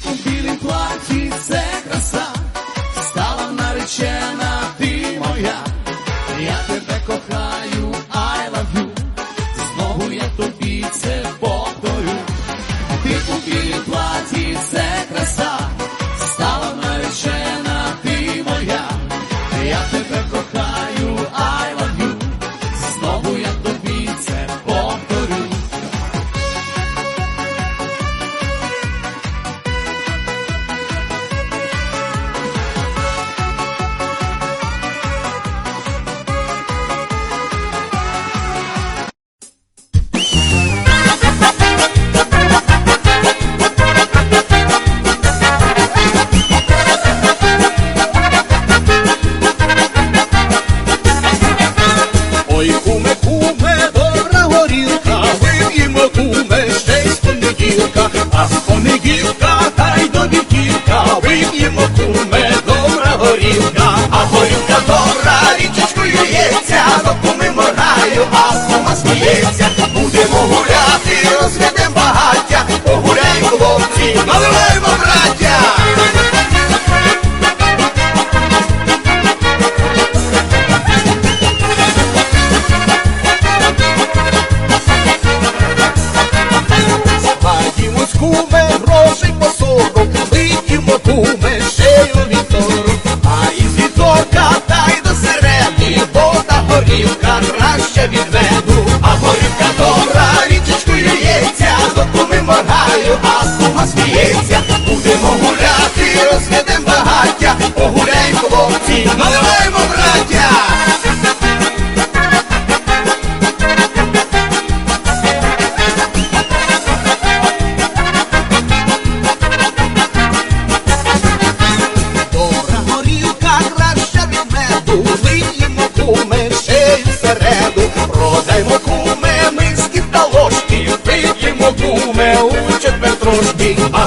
people be Motherland!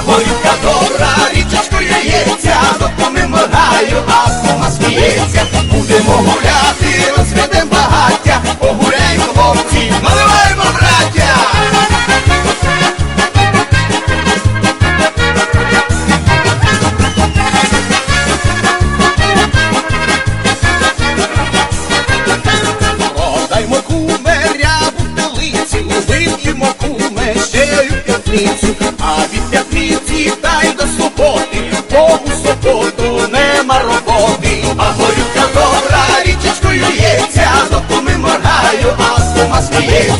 горюка гора, річечкою яється, допомимо раю, а сума сміється, будемо гуляти. yeah.